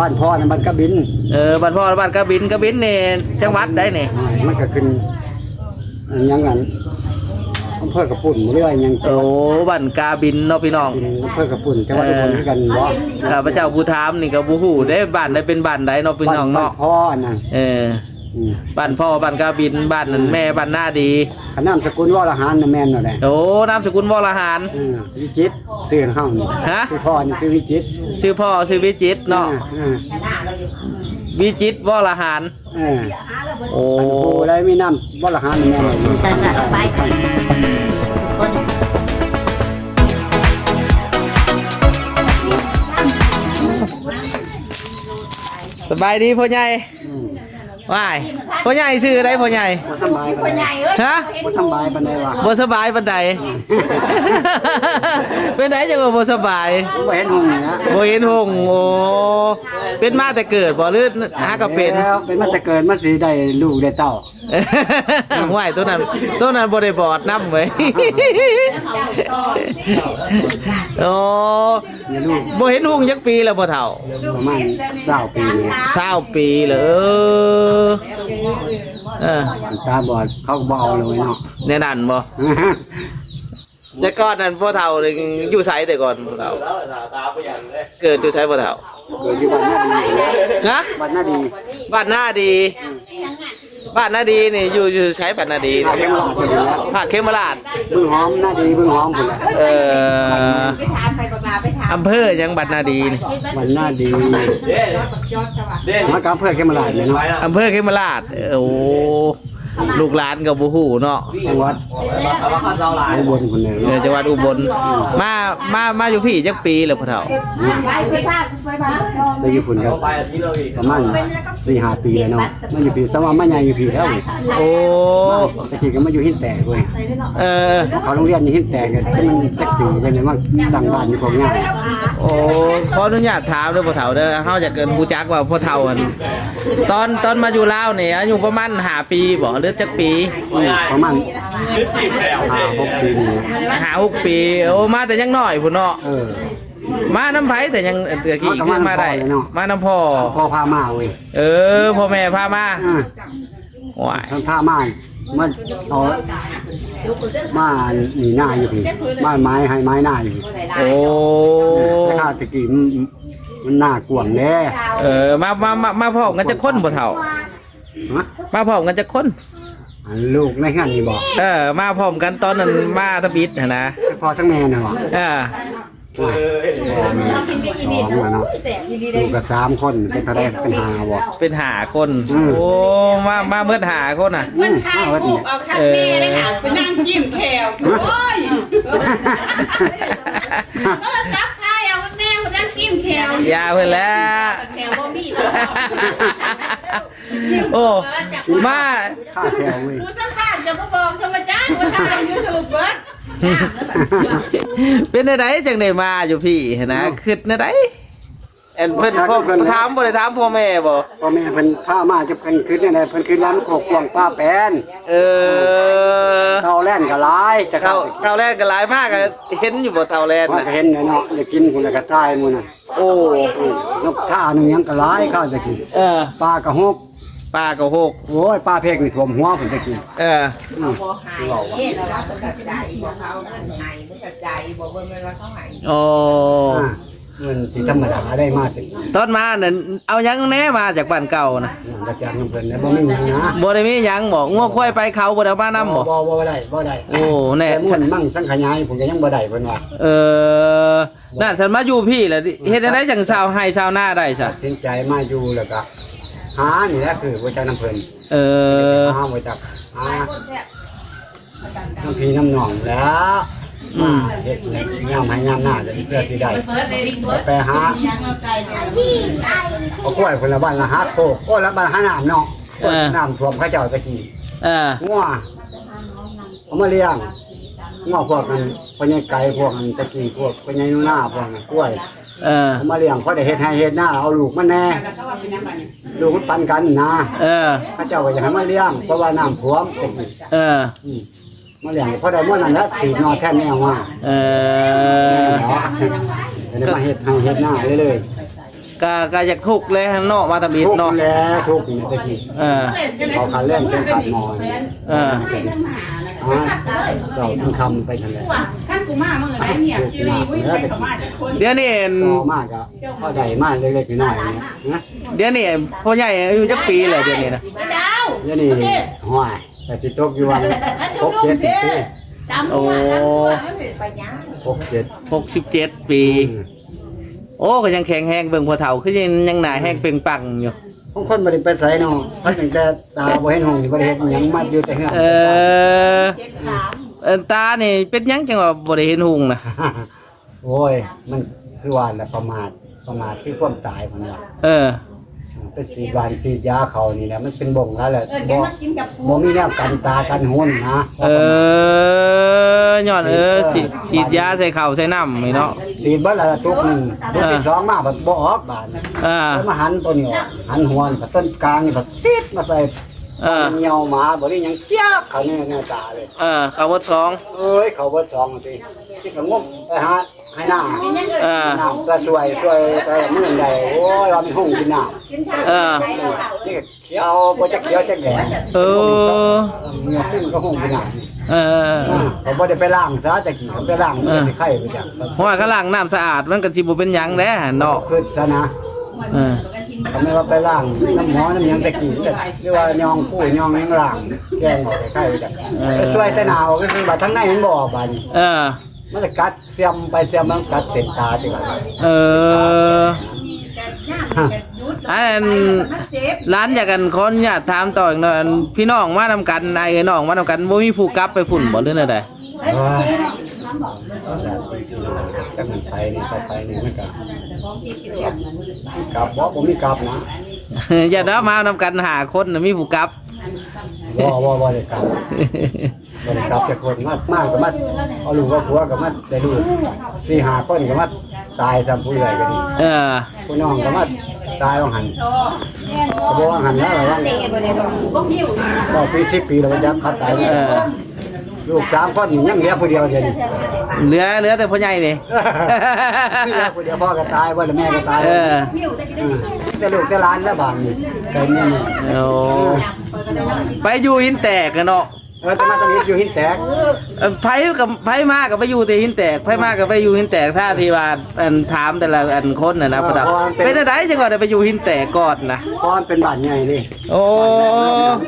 บ้านพ่อนะมันก็บิน เออบ้านพ่อบ้านกระบินกระบินนี่จังหวัดใดนี่มันก็ขึ้นอันยังไงอำเภอกระปุ่นเรื่อยยังโอ้บ้านกาบินเนาะพี่น้องกินอำเภอกระปุ่นจังหวัดอุบลคือกันบ่ข้าพเจ้าผู้ถามนี่ก็บ่ฮู้ได้บ้านใดเป็นบ้านใดเนาะพี่น้องบ้าเนาะพ่ออันนั้นเอออืม บ้านพ่อบ้านกาบินบ้านนั้นแม่บ้านหน้าดีขนามสกุลวรหารน่ะแม่นนั่นแหละโอ้นามสกุลวรหารเออวิจิตรชื่อเฮานี่ฮะชื่อพ่อนี่ชื่อวิจิตรชื่อพ่อชื่อวิจิตรเนาะเออวิจิตรวรหารเออโอ้โอ้ได้มีน้ำวรหารนี่แม่นชื่อซาซาไปทุกคนสบายดีพ่อใหญ่อืม ว้ายพ่อใหญ่ชื่ออะไรพ่อใหญ่บ่สำบายปานใดฮะบ่สำบายปานใดวะบ่สบายปันใดเป็นไดจังว่าบ่สบายบ่เห็นหงนี่นะบ่เห็นหงส์โอ้เป็นมาแต่เกิดบ่หรือหาก็เป็นแล้วเป็นมาแต่เกิดมาสิได้ลูกได้เต้า ห่วยตัวนั้นตัวนั้นบ่ได้บอดนำเว้ยโอ้เนี่ยลูกบ่เห็นหงส์จักปีแล้วบ่เฒ่าประมาณ20ปีเนี่ย20ปีเลยเออเออตาบอดเขาก็บ่เอาเลยเนาะแน่นั่นบ่แต่ก่อนนั้นพ่อเฒ่านี่อยู่ไสแต่ก่อนพ่อเฒ่าเกิดอยู่ไสพ่อเฒ่าเกิดอยู่บ้านหน้าดีนะบ้านหน้าดีบ้านหน้าดี บ้านหน้าดีนี่อยู่อยู่ใช้บ้านหน้าดีภาคเขมราชเห็นแล้วภาคเขมราชบึงหอมหน้าดีบึงหอมพุ่นแหละเอ่ออำเภอยังบ้านหน้าดีนี่บ้านหน้าดีมากับเพื่อเขมราชเลยเนาะอำเภอเขมราชโอ้ ลูกหลานกับบูฮูเนาะจังหวัดอุบลคนหนึ่งเออจังหวัดอุบลมามามาอยู่พี่จักปีแล้วพ่อเฒ่าได้อยู่พุ่นครับประมาณสี่ห้าปีแล้วเนาะมาอยู่ปีสมัยมาใหญ่อยู่ปีแล้วโอ้ตะกี้ก็มาอยู่หินแตกเว้ยเออเขาโรงเรียนนี่หินแตกกันที่มันจักปียังไงว่าดังบ้านอยู่ของง่ายโอ้ขออนุญาตถามเด้อพ่อเฒ่าเด้อเฮาจะเกินฮู้จักว่าพ่อเฒ่าอันตอนตอนมาอยู่ลาวนี่อายุประมาณ5ปีบ่หรือจักปีประมาณห้าหกปีนี่หาหกปีโอ้มาแต่ยังน้อยพุ่นเนาะเออ มาน้ำไผแต่ยังเตือกี้มากับขึ้นมาได้มาน้ำพ่อเลยเนาะมาน้ำพ่อพ่อพามาเว้ยเออพ่อแม่พามาอ่าว้ายท่านพามามาเอามาหนีหน้าอยู่พี่มาไม้ให้ไม้หน้าอยู่พี่โอ้แต่ข้าตะกี้มันมันหน้ากวางแน่เออมามามามาพร้อมกันจะค้นบ่เท่าฮะมาพร้อมกันจะค้น อันลูกในงานนี่บอกเออ มาพร้อมกันตอนนั้นมาทบิดนะนะพ่อทั้งแม่น่ะบอกเออพ่อแม่สองแล้วเนาะลูกกับสามคนเป็นทะเลเป็นหาบอก เป็นหาคน อืม โอ้มามาเมื่อหาคนอะอืมข้าวเอาไว้ผูนี่กเอาข้าวแม่ได้ค่ะไปนั่งจิ้มแขวโอ้ยโทรศัพท์ถ่ายเอาแม่คนนั่งจิ้มแขวยาเพิ่นแล้ว แขวบ่มี โอ้มาข้าแถวเว้ยดูสัมภาษณ์จะมาบอกสมจ้างว่าถ่ายยูทูบเบิร์ดเป็นไดจังได้มาอยู่พี่นะคิดในไดแอนเพิ่นพ่อถามบ่ได้ถามพ่อแม่บ่พ่อแม่เพิ่นพามาจะเพิ่นขึ้นเนี่ยเพิ่นขึ้นร้านโคกกวางป้าแปนเออเท่าแล่นก็หลายจะเท่าเข้าเท่าแรกก็หลายมากอะเห็นอยู่บ่เท่าแรกมันน่ะก็เห็นเนาะอยากกินคนละก็ตายหมื้อน่ะ โอ้นกท่าหนึงยังก็หลายข้าวจะกินเออปลากระหกป้าก็หกโอ้ยปลาเพกนี่ท่วมหัวผมจะกินเอออืมโอ้ อ่า เงินสิธรรมดาได้มาถึงตอนมานั่นเอาหยังแหน่มาจากบ้านเก่านะนั่นก็จางน้ำเพิ่นนะบ่มีหยังนะบ่ได้มีหยังบ่งัวควายไปเขาบ่ได้เอามานํบ่บ่บ่ได้บ่ได้โอ้แน่แต่ม่วนมั่งสังขยายผมก็ยังบ่ได้เพิ่นว่าเออนั่นฉันมาอยู่พี่แหละเฮ็ดได้จังชาวให้ชาวนาได้ซะตัดสินใจมาอยู่แล้วก็หานี่แหละคือบ่จักน้ำเพิ่นเออหาบ่จักหาน้ำพี่น้ำหนองแล้ว อืมเฮ็ดเนี่ยยามให้ยามหน้าจะเพื่อสิได้ไปหาเอากล้วยคนละบ้านละหาโคกโอ้ละบ้านหาน้ำเนาะเออ น้ำท่วมเขาเจ้าตะกี้เออ งัวเอามาเลี้ยงงัวพวกนั้นพญายไก่พวกนั้นตะกี้พวกพญายนุ่นาพวกนั้นกล้วยเออ เอามาเลี้ยงเพราะได้เฮ็ดให้เฮ็ดหน้าเอาลูกมันแน่ลูกมันปันกันนะเออ เขาเจ้าก็อยากให้มาเลี้ยงเพราะว่าน้ำท่วมตะกี้เออ อืม มาเลี้ยงเพราะได้ม่วนนั้นแหละสีนอแท่นแนวว่าเออเนาะเดี๋ยวมาเฮ็ดให้เฮ็ดหน้าเรื่อยก็ก็อยากทุกข์เลยเนาะมาตะบิดทุกข์เนาะแล้วทุกข์นี่ตะกี้เออ เขาขาเล่นเป็นขาดนอนเออ อ่าเราต้องทำไปทันเลยขั้นกูมาเมื่อไหร่เนี่ยจีรีวิ่งไปกับมาจากคนเดี๋ยวนี้เห็นต่อมากก็เข้าใจมากเล็กๆน้อยๆเนี่ยนะเดี๋ยวนี้พ่อใหญ่อายุจักปีเลยเดี๋ยวนี้นะไปดาวเดี๋ยวนี้ห้อย แต่สิตกอยู่วันหกเจ็ดปีจำว่าจำว่าไปยังหกเจ็ดหกสิบเจ็ดปี โอ้ก็ยังแข็งแห้งเบิ่งพ่อเฒ่าคือยังยังหน้าแห้งเปล่งปลังอยู่บางคนบ่ได้ไปใส่เนาะเพราะตั้งแต่ตาบ่เห็นหงส์บ่ได้เฮ็ดหยังมัดอยู่แต่เฮือนเออเจ็ดสามเอิ้นตานี่เป็นหยังจังว่าบ่ได้เห็นหุงนะโอ้ย มันคือว่าแหละประมาทประมาทที่ความตายมันว่าเออ ไปสีดวานสีดยาเขานี่แหละมันเป็นบ่งแล้วแหละเออแกบ่มากินกับปูบ่มีแนวกันตากันหุ่นนะเออย้อนเออฉีดฉีดยาใส่เข่าใส่น้ำนี่เนาะสีดเบ่ละตุกหนึงตุกที่สองมาบัดบ่ออกบาดเออแล้วมาหันตัวนี้ออกหันหัวนี่ก็ต้นกลางนี่ก็ซีดมาใส่ เออเหนียวหมาบ่ได้หยังเจี๊ยบเขานี่หน้าตาเลยเออเขาวดสองเอ้ยเขาเบิดสองทีที่ก็งมไปหาให้หน้าเออน้ำก็ช่วยช่วยไปเมื่อใดโอ้ยว่ามีห้องกินน้ำเออนี่ก็เขียวบ่จะเขียวจะแก่เออเมียขึ้นก็ห้องกินน้เออำเขาบ่ได้ไปล้างซะตะกี้เขาไปล้างมันสิไข่ไปจังเพราะว่าข้างล่างน้ำสะอาดมันก็สิบ่เป็นหยังแหล้วเนาะคือซะนะเออ เขาไม่ว่าไปล้างน้ำหมอน้ำหยังตะกี้เนี่ยหรือว่ายองปุ้ยยองหยังล้างแกงออกไข่ไปจังไปช่วยแต่หนาวก็คือบัดทั้งในมันบ่ออกบาดนี้เออ มันจะกัดเสียมไปเสียมมันกัดเส้นตาจังว่าเออ อัอันเจ็บร้านอยากกันขออนุญาตถามต่ออีกหน่อยอันพี่น้องมานำกันนายเอ้ยน้องมานำกันบ่มีผู้กลับไปฝุ่นบ่หรือไดเอ้ยจากมันไปนี่เข้าไปนี่มันก็ กลับบ่ผมมีกลับนะอย่าเด้อมานำกันหาคนน่ะมีผู้กลับบ่บ่บ่ได้กลับบ่ได้กลับแต่คนมากมากก็มาเอาลูกว่าผัวก็มาได้ลูกสี่ห้าคนก็มาตายซ้ำผู้ใหญ่ก็ดีเออผู้น้องก็มาตายว่างหันก็บ่ว่างหันแล้วว่าก็ปี10ปีแล้วมันจะคัดตายเออ ลูกสามคนยังเหลือผู้เดียวเดียวนี่เหลือเหลือแต่พ่อใหญ่นี่ เหลือผู้เดียวพ่อก็ตายบ่แล้วแม่ก็ตายเอออืมแต่ลูกแต่หลานแล้วบางนี่แต่เนี่ยนี่โอ้ไปอยู่หินแตกกันเนาะ เออแต่มาตอนนี้อยู่หินแตกเอ่อไผกับไผมากกับไปอยู่แต่หินแตกไผมากกับไปอยู่หินแตกท่าที่ว่าอันถามแต่ละอันคนน่ะนะพ่อดาเป็นอะไรจังว่าได้ไปอยู่หินแตกก่อนนะเพราะมันเป็นบ้านใหญ่ดิโอ้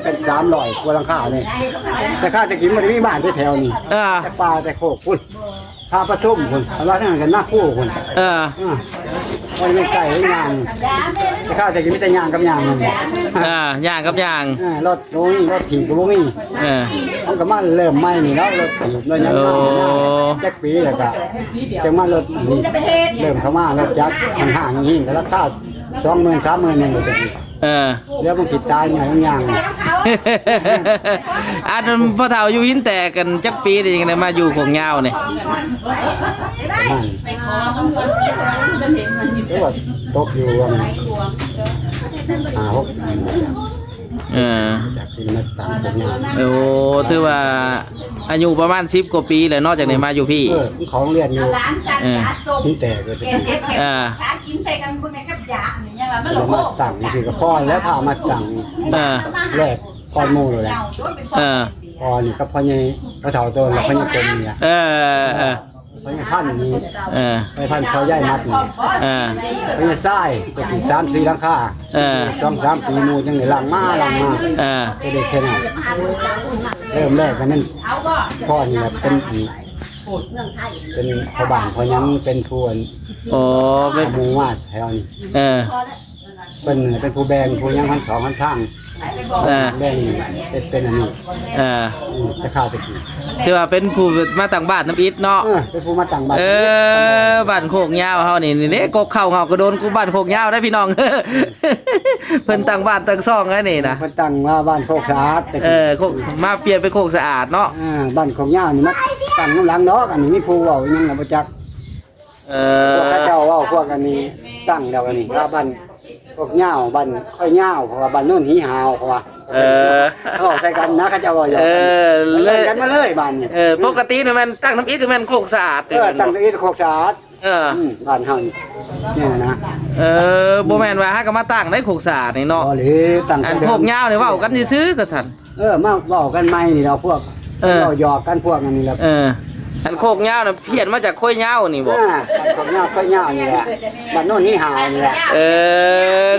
เป็นสามร้อยกว่าหลังคาเลยแต่ข้าจะกินมันมีบ้านที่แถวนี้เออแต่ป่าแต่โคกพุ่น พาประชุมพุ่นเอาละทั้งนั้นกันหน้าคู่พุ่นเอออ่าวันนี้ไก่หรือยางแต่ข้าจะกินมีแต่ยางกับยางนั่นแหละอ่าย่างกับย่าง อ่ารถโอ้ยรถถีบกับโอ้ยเออ มันก็มาเริ่มใหม่นี่แล้วรถถีบรถยังมาโอ้ แจ็คปีแล้วก็จังมารถนี่เริ่มเข้ามารถจักรมันห่างอย่างนี้แล้วราคาสองหมื่นสามหมื่นหนึ่งเลย เออ แล้วมันติดตายอย่างยางอันพ่อเฒ่าอยู่หินแตกกันจักปีได้ยังไงมาอยู่ของยาวนี่นั่นหรือว่าตกอยู่ว่ามันอ่าหกเออจากที่มันต่างกันยางโอ้ถือว่าอายุประมาณ10กว่าปีแหล้วนอกจากนี้มาอยู่พี่เออของเรียนอยู่ร้านสัตว์จัดตกนี่แต่ก็จะเก็บเก็บเก็บอ่าหากินใส่กันพวกนี้กับยาเนี่ย ว่ามันหลแล้วงมาตั้งนี่คือกับพ่อแล้วพามาตั้งเออ แรกก้อนหมูเลยแหละเออ พ่อนี่กับพ่อใหญ่กระเถาโตนแล้วพ่อใหญ่กลมเนี่ยเออเออพ่อใหญ่พันนี่เออไปพันพ่อใหญ่มัดนี่เออ พ่อใหญ่ไส้ไปกี่สามสี่หลังคาเออ สองสามปีหมูจังเลยลังมาลังมาเออ ก็ได้แค่นั้นเริ่มแรกกันนั่นพ่อนี่แหละเป็น ผีเป็นพ่อบ้านพ่อยังเป็นผู้อันโอ้เป็เป็นนหมูว่าแถวนี้เออ เป็นเป็นผู้แบงผู้ยังพันสองพันข้างเออแบงเป็นเป็นอันนี้เอออืมจะข้าวตะกี้ถือว่าเป็นผู้มาต่างบ้านน้ำอิดเนาะ เออเป็นผู้มาตั้งบ้านเออบ้านโคกยาวเฮานี่นี่เด้กกเข้าเฮาก็โดนกูบ้านโคกยาวได้พี่น้อง เพิ่นตั้งบ้านตั้งซ่องไว้นี่นะเพิ่นตั้งว่าบ้านโคกสะอาดแต่เออโคกมาเปลี่ยนเป็นโคกสะอาดเนาะอ่าบ้านของย่านี่มันตั้งน้ำหลังดอกอันนี้มีผู้เว้ายังน่ะบ่จักเอพวกอเขาเจ้าเว้าพวกอันนี้ตั้งแล้วอันนี้ว่าบ้าน พวกย่าวบ้านค่อยย่าวเพราะว่าบ้านโน้นหีหาวเพราะว่าเออ เขาบอกใส่กันนะเขาเจ้าเว้าอยู่เออเลเลยยกันมาเลยบ้านนี่เออปกตินี่มันตั้งน้ำอิดคือมันโคกสะอาดเออตั้งแตะกี้โคกสะอาดเอออืมบ้านเฮานี่เนี่ยนะเออบ่แม่นว่าหาก็มาตั้งได้โคกสาดนี่เนาะบ่หรือตั้งอัแต่นเดิโคมกยาวนี่เว้ากันซื่อๆก็สั่น เออมาเว้ากันใหม่นี่เราพวกเออ เราหยอกกันพวกนั้นนี่แหละเออ อันโคกยาวน่ะเพี้ยนมาจากโคยยาวนี่บ่อ่าของเงาก็เงานี่แหละบ้านโน่นนี่หานี่แหละเออ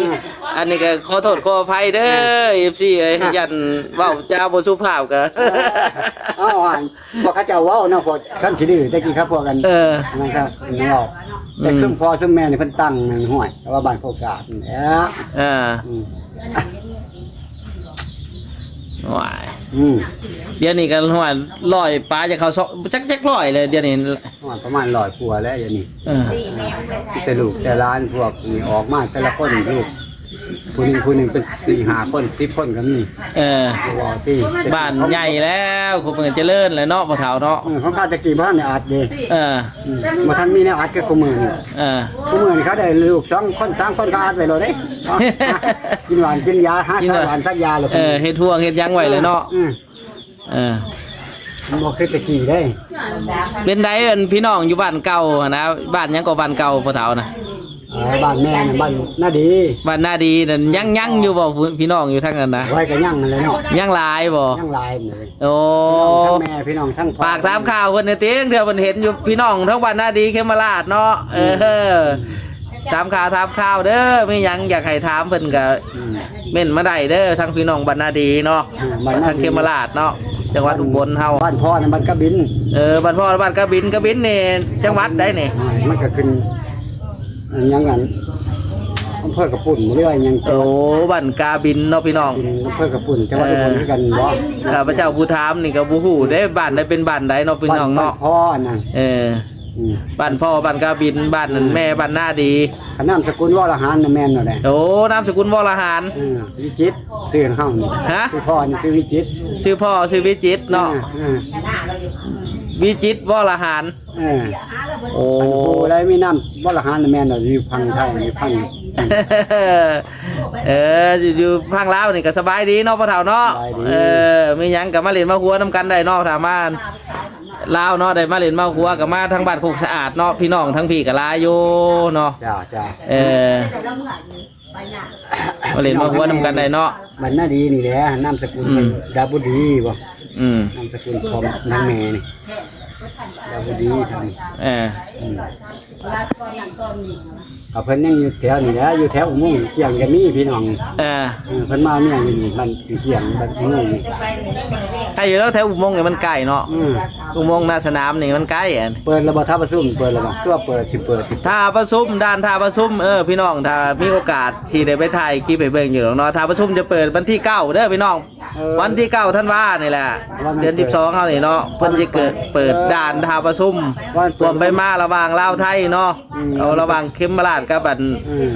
อันนี้ก็ขอโทษขออภัยเด้อ FC เอ้ยยันเว้าจาบ่สุภาพก็เอาอ่านพวกเขาเจ้าเว้าเนาะพวกขั้นขี้ดื้อตะกี้ครับพวกกันเออนั่นครับนี่ออกแต่อืมเครื่องพ่อเครื่องแม่นี่เพิ่นตั้งนั่นห้วยแต่ว่าบ้านโคกสะอาดนี่แหละเอ่าอืม ว้ายอืมเดี๋ยวนี้ก็หัวลอยปลาจะเข้าซอกจักจักลอยเลยเดี๋ยวนี้ห้วยประมาณ100กว่าแล้วอย่างนี้เออ แต่ลูกแต่ร้านพวกนี่ออกมาแต่ละคนลูก ผู้หนึงผู้หนึงเป็น4 5คน10คนก็มีเออ บ่ที่บ้านใหญ่แล้วคงเป็นเจริญแล้วเนาะพ่อเฒ่าเนาะเออของข้าตะกี้บ้านเนี่ยอาจเด้เอออืมบ่ทันมีแนวอัดกับกูมือนี่เออกูมือนี่เขาได้ลูกสองคนสามคนก็อัดไว้เลยเด้เอากินหวานกินยาหาสารหวานสักยาเลยเออเฮ็ดห่วงเฮ็ดหยังไว้เลยเนาะอืมเออ มันบ่คือตะกี้ได้เป็นไดอันพี่น้องอยู่บ้านเก่าอะนะบ้านหยังก็บ้านเก่าพ่อเฒ่านะเออบ้านแม่น่ะบ้านน่าดีบ้านนาดีนั่นยังยังอยู่บ่พี่น้องอยู่ทางนั้นนะไว้ก็ยั่งนั่นแหละเนาะยังหลายบ่ยั่งลายนี่เลยโอ้ทั้งแม่พี่น้องทั้งพ่อปากตามข่าวเพิ่นน่ะติงเดี๋ยวเพิ่นเห็นอยู่พี่น้องทั้งบ้านนาดีเขมราชเนาะเออตามข่าวตามข่าวเด้อมีหยังอยากให้ถามเพิ่นก็อืมเม่นมาได้เด้อทั้งพี่น้องบ้านนาดีเนาะอืมบ้านนาดีทางเขมราชเนาะจังหวัดอุบลเฮา บ้านพ่อน่ะบ้านกระบิน เออบ้านพ่อบ้านกระบินกระบินนี่จังหวัดใดนี่อ่ามันก็ขึ้น อันยังงั้นอำเภอกระปุ่นเรื่อยยังโอ้บ้านกาบินเนาะพี่น้องกินอำเภอกระปุ่นจังหวัดอุบลคือกันบ่ข้าพเจ้าผู้ถามนี่ก็บ่ฮู้ได้บ้านใดเป็นบ้านใดเนาะพี่น้องเนาะบ้พ่อนั่นเอออืมบ้านพ่อบ้านกาบินบ้านนั้นแม่บ้านหน้าดีขนามสกุลวรหารน่ะแม่นนั่นแหละโอ้นามสกุลวรหารเออวิจิตรชื่อเฮานี่ฮะชื่อพ่อนี่ชื่อวิจิตรชื่อพ่อชื่อวิจิตรเนาะเออวิจิตรวรหารเออโอ้ อันผู้ใดมีน้ำวรหารน่ะแม่นน่ะอยู่พังไทยอยู่พังเอออยู่อยู่ภาคลาวนี่ก็สบายดีเนาะพ่อเฒ่าเนาะสบายดีเออมีหยังก็มาเล่นมาหัวนํกันได้เนาะถามมาลาวเนาะได้มาเล่นมาหัวก็มาทางบ้านโคกสะอาดเนาะพี่น้องทั้งพี่ก็หลายอยู่เนาะจ้าจ้าเออมาเล่นมาหัวนํกันได้เนาะมันน่าดีนี่แหละนามสกุลเป็นดาบุดีบ่อืมนามสกุลของนางแม่นี่ดาบุดีทางนี้เออ อืมเอาเพิ่นยังอยู่แถวนี่แหละอยู่แถวอุโมงค์เกี่ยงก็มีพี่น้องเออเออเพิ่นมาเนี่ยอยู่นี่มันอยู่เกี่ยงบ้านอุโมงค์นี่ใช่อยู่แล้วแถวอุโมงค์เนี่ยมันใกล้เนาะอืมอุโมงค์หน้าสนามนี่มันใกล้อะเปิดระบบท่าประชุมเปิดระบบตัวเปิดสิเปิดสิท่าประชุมด้านท่าประชุมเออพี่น้องถ้ามีโอกาสที่ได้ไปถ่ายคลิปไปเบิ่งอยู่หรอกเนาะท่าประชุมจะเปิดวันที่เก้าเด้อพี่น้อง วันที่เก้าท่านว่านี่แหละเดือนสิบสองเขานี่เนาะเพิ่นจะเกิดเปิดด่านท่าประชุมรวมไปมาระหว่างลาวไทยเนาะเอาระหว่างเขมราชกับอันอืม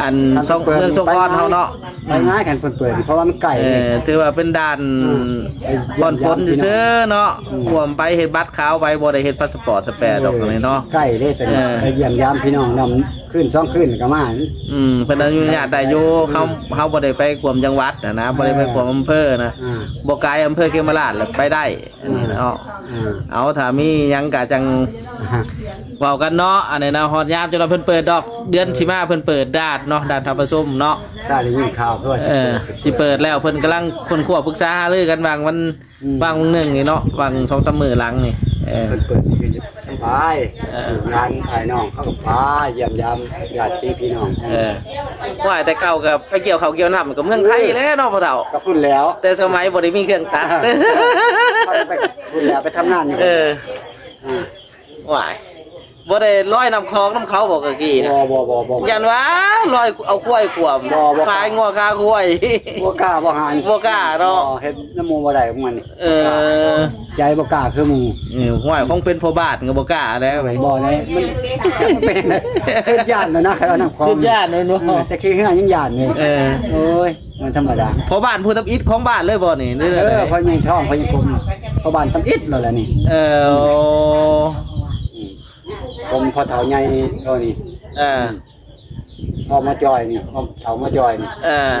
อันสองเมืองสงขลาเฮาเนาะไปง่ายกันเปิดเปิดเพราะว่ามันไก่ เออถือว่าเป็นด่านบอนฝนซื้อๆเนาะรวมไปเฮ็ดบัตรขาวไปบ่ได้เฮ็ดพาสปอร์ตสแปรดอกนี่เนาะ ไก่ได้แต่เออ ไปเยี่ยมยามพี่น้องนำ ขึ้นสองขึ้นก็มาอืมเพิ่นอนุญาตได้อยู่เขาเขาบ่ได้ไปควมจังหวัดนะนะบ่ได้ไปควมอำเภอนะอ่าบ่ไกลอำเภอเขมราชแล้วไปได้อันนี้เนาะอ่าเอาถ้ามีหยังก็จังฮะเว้ากันเนาะอันนี้นะฮอดยามจนเราเพิ่นเปิดดอกเดือนสิมาเพิ่นเปิดดาดเนาะดานทับประชุมเนาะได้ได้ยินข่าวเพื่อเออสิเปิดแล้วเพิ่นกำลังคนขวบปรึกษาหารือกันวางวันวางวันหนึงนี่เนาะวาง2-3มื้อหลังนี่เออเปิดเปิดคือ จะสบายเออ งานไอ้น้องเขาก็พาเยี่ยมยามญาติพี่น้องเออว่าแต่เก่าก็ไปเกี่ยวข้าวเกี่ยวน้ำกับเมืองไทยแหล้วเนาะพ่อเฒ่า ก็พูดแล้วแต่สมัยบ่ได้มีเครื่องตัดเขาไปพูดแล้วไปทำงานอยู่เอออ่าหวาย บ่ได้ร้อยน้ำคลองน้ำเขาบอกกะกี้นะบ่บ่บ่บ่ ยันว่าร้อยเอาควายขวมบ่บ่ขายงัวคาควายบ่กล้าบ่หานบ่กล้าเนาะเฮ็ดน้ำมูบ่ได้ของมันนี่เออใจบ่กล้าคือหมู่นี่หวยคงเป็นพ่อบ้านก็บ่กล้าแล้วไปบ่ได้มันเป็นคือญาตินะนะเขานำของคือญาติเนาะเออแต่คือเฮือยังญาตินี่เออโอ้ยมันธรรมดา พ่อบ้านผู้ทับอิฐของบ้านเลยบ่นี่นี่เอเลยอเพราะยังท้องเพราะยังกลมเพราะบ้านทำอิฐแล้วล่ะนี่ เออ กลมพอเฒ่าใหญ่เท่านี้เออพอมาจอยนี่พอเฒ่ามาจอยนี่เออ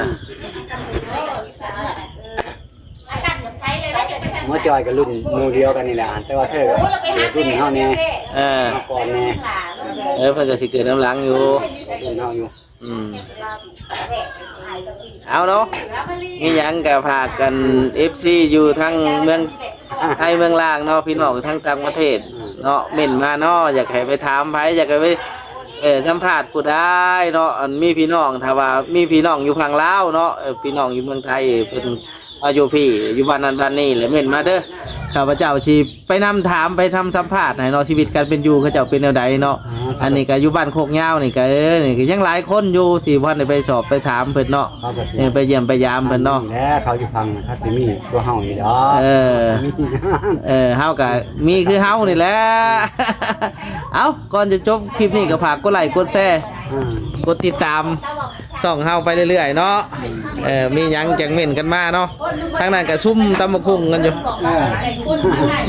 มาจอยกับรุ่นหมู่เดียวกันนี่แหละแต่ว่าเธอก็เกิดรุ่นเฮาแน่เออมาก่อนแน่เเออเพิ่นก็สิเกิดน้ำหลังอยู่เดินเอาอยู่อืมเอาเนาะมีหยังก็พากัน FC อยู่ทั้งเมืองไทยเมืองลางเนาะพี่น้องทั้งต่างประเทศ เนาะเม่นมาเนาะอยากให้ไปถามไผอยากให้ไปเออสัมภาษณ์ผู้ได้เนาะอันมีพี่น้องถ้าว่ามีพี่น้องอยู่ฝั่งลาวเนาะเออพี่น้องอยู่เมืองไทยเพิ่น อาอยู่พี่อยู่บ้านนั้นบ้านนี้แหละเม่นมาเด้อข้าพเจ้าสิไปนำถามไปทำสัมภาษณ์ให้เนาะชีวิตการเป็นอยู่เขาเจ้าเป็นแนวใดเนาะอันนี้ก็อยู่บ้านโคกยาวนี่ก็เออนี่ก็ยังหลายคนอยู่ที่พ่อได้ไปสอบไปถามเพิ่นเนาะเขาก็สิเออไปเยี่ยมไปยามเพิ่นเนาะแล้วเขาอยู่พังนะครับสิมีตัวเฮานี่ดอกเออมีเออเฮาก็มีคือเฮานี่แหละเอ้าก่อนจะจบคลิปนี้ก็ฝากกดไลค์กดแชร์อืมกดติดตาม ส่องเฮาไปเรื่อยๆเนาะเออมีหยังจังเม่นกันมาเนาะทางนั้นก็ซุ่มตำบักหุ่งกันอยู่เออ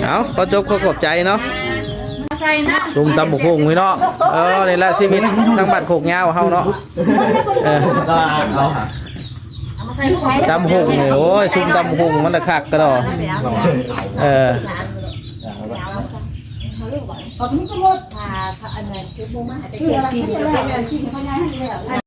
เอ้าขอจบขอขอบใจเนาะใส่นะซุ่มตำบักหุ่งพี่เนาะเออนี่แหละชีวิตทางบ้านโคกยาวเฮาเนาะเออใส่ไข่ตำหุงนี่โอ้ยซุ่มตำหุงมันตะคักกระดอเออผมก็รถพาอันนั้นคือมุมมันอาจจะเกี่ยวจริงกับเป็นอันที่เขาย้ายให้แล้ว